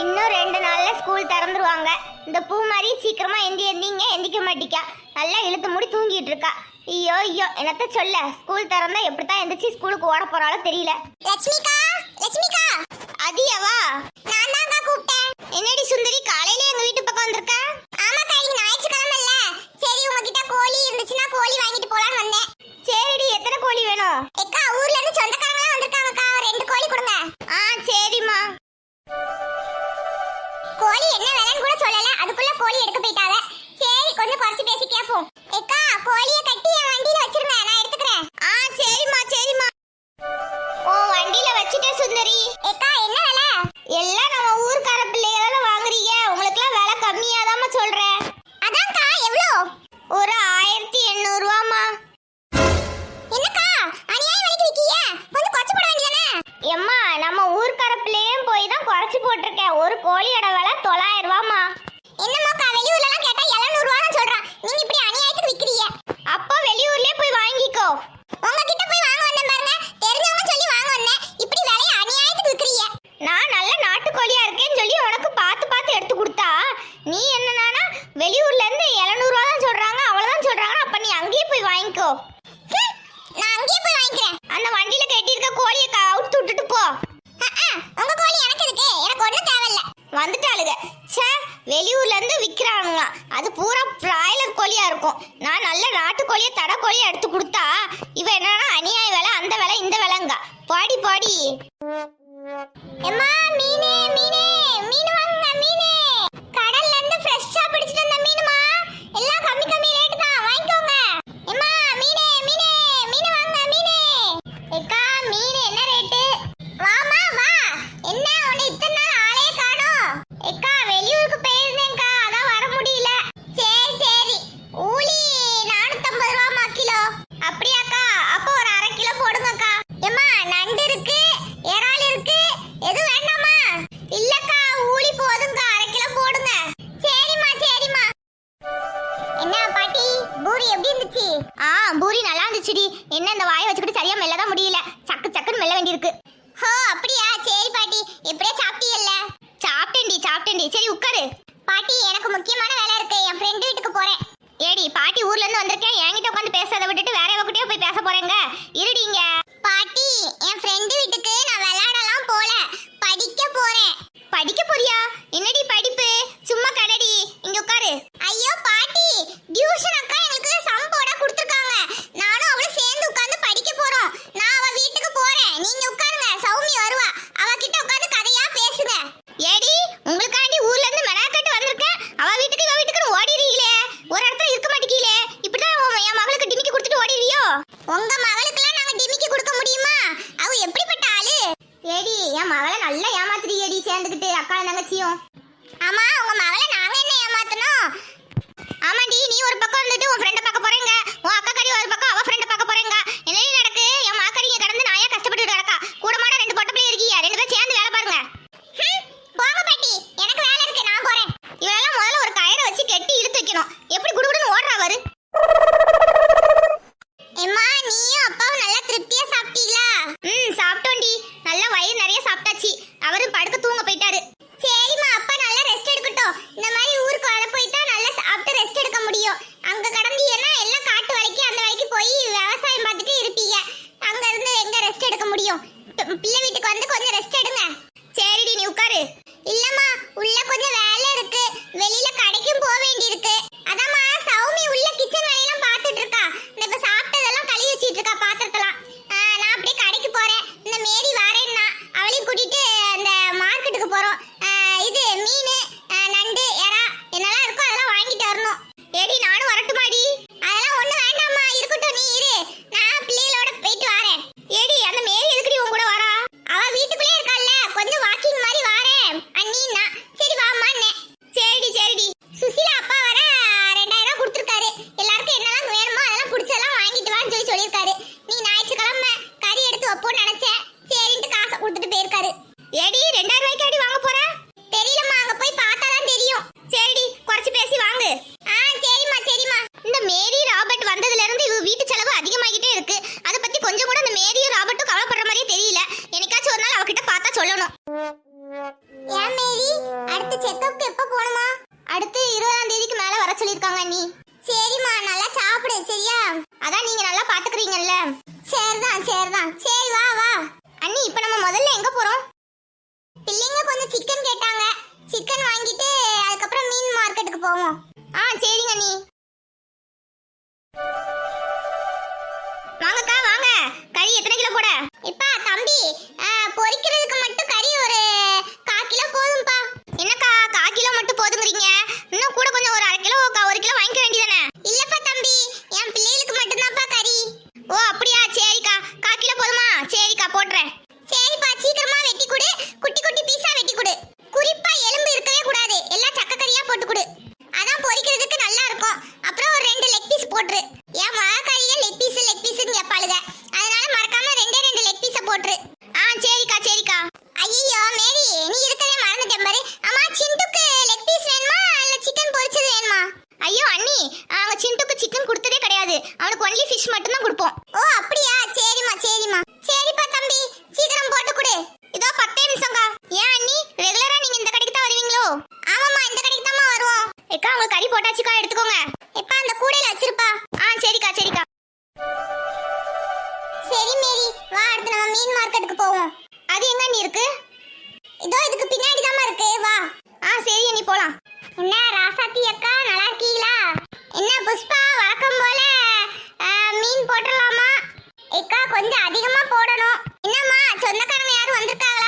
இன்னும் ரெண்டு நாளில் ஸ்கூல் திறந்துருவாங்க. இந்த பூ மாதிரி சீக்கிரமா எந்தி எந்திங்க எந்திக்க மாட்டிக்கா. நல்லா இழுத்து மூடி தூங்கிட்டு இருக்கா. ஐயோ ஐயோ என்னத்த சொல்ல? ஸ்கூல் திறந்தா எப்படி தான் எந்திரிச்சு ஸ்கூலுக்கு ஓட போறாளோ தெரியல. லட்சுமிகா லட்சுமிகா அதியவா கோழி என்ன வேலைன்னு கூட சொல்லல. அதுக்குள்ள கோழி எடுக்க போயிட்டாங்க. சரி கொஞ்சம் குறைச்சு பேசி கேட்போம் ஏக்கா கோழியை கட்டி என் வண்டியில வச்சிருந்தேன். tổ lại வந்துட்டாளுக சே வெளியூர்லேருந்து விற்கிறாங்க அது பூரா பிராய்லர் கோழியாக இருக்கும். நான் நல்ல நாட்டுக்கோழியை கோழியை எடுத்து கொடுத்தா இவ என்னன்னா அநியாய வேலை அந்த வேலை இந்த வேலைங்க. பாடி பாடி. எம்மா மீனே மீன். என்ன அந்த வாயை வச்சுக்கிட்டு சரியா மெல்லதான் முடியல? சக்கு சக்குன்னு மெல்ல வேண்டியிருக்கு. ஹோ அப்படியா? சரி பாட்டி. எப்படியா சாப்பிட்டீல்ல சாப்பிட்டேன்டி சாப்பிட்டேன்டி. சரி உட்காரு. பாட்டி எனக்கு முக்கியமான வேலை இருக்கு. என் ஃப்ரெண்டு வீட்டுக்கு போறேன். ஏடி பாட்டி ஊர்ல இருந்து வந்திருக்கேன். என்கிட்ட உட்காந்து பேசுறதை விட்டுட்டு வேற எவகிட்டயோ போய் பேச போறேங்க. இருடிங்க பாட்டி என் ஃப்ரெண்டு வீட்டுக்கு நான் விளையாடலாம் போல. படிக்க போறேன். படிக்க போறியா? என்னடி படி வைக்கணும் எப்படி குடுகுடுன்னு ஓடுறா பாரு. நீயும் அப்பாவும் நல்லா திருப்தியா சாப்பிட்டீங்களா? ம் சாப்பிட்டோண்டி நல்லா வயிறு நிறைய சாப்பிட்டாச்சு. அவரும் படுக்க தூங்க போயிட்டாரு. சரிம்மா அப்பா நல்லா ரெஸ்ட் எடுக்கட்டும். இந்த மாதிரி ஊருக்கு வர போயிட்டா நல்லா சாப்பிட்டு ரெஸ்ட் எடுக்க முடியும். அங்க கடந்தீங்கன்னா எல்லாம் காட்டு வரைக்கும் அந்த வரைக்கும் போய் விவசாயம் பார்த்துட்டு இருப்பீங்க. அங்க இருந்து எங்க ரெஸ்ட் எடுக்க முடியும்? பிள்ளை வீட்டுக்கு வந்து கொஞ்சம் ரெஸ்ட் எடுங்க. சரிடி நீ உட்காரு. இல்லம்மா உள்ள கொஞ்சம் வேலை இருக்கு. வெளியில கடைக்கு பொரிக்கிறதுக்கு மட்டும் கறி ஒரு கா கிலோ போதும்பா. என்னக்கா கா கிலோ மட்டும் போதுங்கிறீங்க? இன்னும் கூட கொஞ்சம் ஒரு அரை கிலோ ஒரு கிலோ வாங்கிக்க வேண்டியதானே இல்லப்பா தம்பி என் பிள்ளைகளுக்கு மட்டும்தான்ப்பா கறி. ஓ அப்படியா? சரிக்கா. கா கிலோ போதுமா? சரிக்கா போட்டுறேன். சரிப்பா சீக்கிரமா வெட்டி கொடு. குட்டி குட்டி பீஸா வெட்டி கொடு. குறிப்பா எலும்பு இருக்கவே கூடாது. எல்லாம் சக்கக்கறியா போட்டு கொடு. அதான் பொரிக்கிறதுக்கு நல்லா இருக்கும். அப்புறம் ஒரு ரெண்டு லெக் பீஸ் போட்டுரு. என் மகக்காரியே லெக் பீஸ் லெக் பீஸ்னு கேட்பாளுங்க அதனால மறக்காம ரெண்டே ரெண்டு லெக் பீஸ போட்டுரு ஆ சரிக்கா சரிக்கா ஐயோ மேரி நீ இருக்கவே மறந்துட்டேன் பாரு அம்மா சிண்டுக்கு லெக் பீஸ் வேணுமா இல்ல சிக்கன் பொரிச்சது வேணுமா ஐயோ அண்ணி அவங்க சிண்டுக்கு சிக்கன் கொடுத்ததே கிடையாது அவனுக்கு ஒன்லி ஃபிஷ் மட்டும் தான் கொடுப்போம். ஓ அப்படியா? சரிம்மா சரிம்மா. சரிப்பா தம்பி. சீக்கிரம் போட்டு கொடு. இதோ பத்தே நிமிஷம்க்கா. ஏன் அண்ணி? ரெகுலரா நீங்க இந்த கடைக்கு தான் வருவீங்களோ? ஆமாம்மா இந்த கடைக்கு தான் வருவோம். ஏக்கா உங்களுக்கு கறி போட்டாச்சுக்கா எடுத்துக்கோங்க. எப்பா அந்த கூடையில வச்சிருப்பா. ஆ சரிக்கா சரிக்கா. சரி மேரி. வா அடுத்து நம்ம மீன் மார்க்கெட்டுக்கு போவோம். அது எங்க நீ இருக்கு? இதோ இதுக்கு பின்னாடி தான் இருக்கு. வா. ஆ சரி நீ போலாம். என்ன ராசாத்தி அக்கா நல்லா இருக்கீங்களா? என்ன புஷ்பா வழக்கம் போல ஆ, மீன் போட்டுடலாமா ஏக்கா கொஞ்சம் அதிகமா போடணும். என்னம்மா? சொந்தக்காரங்க யாரும் வந்திருக்காங்க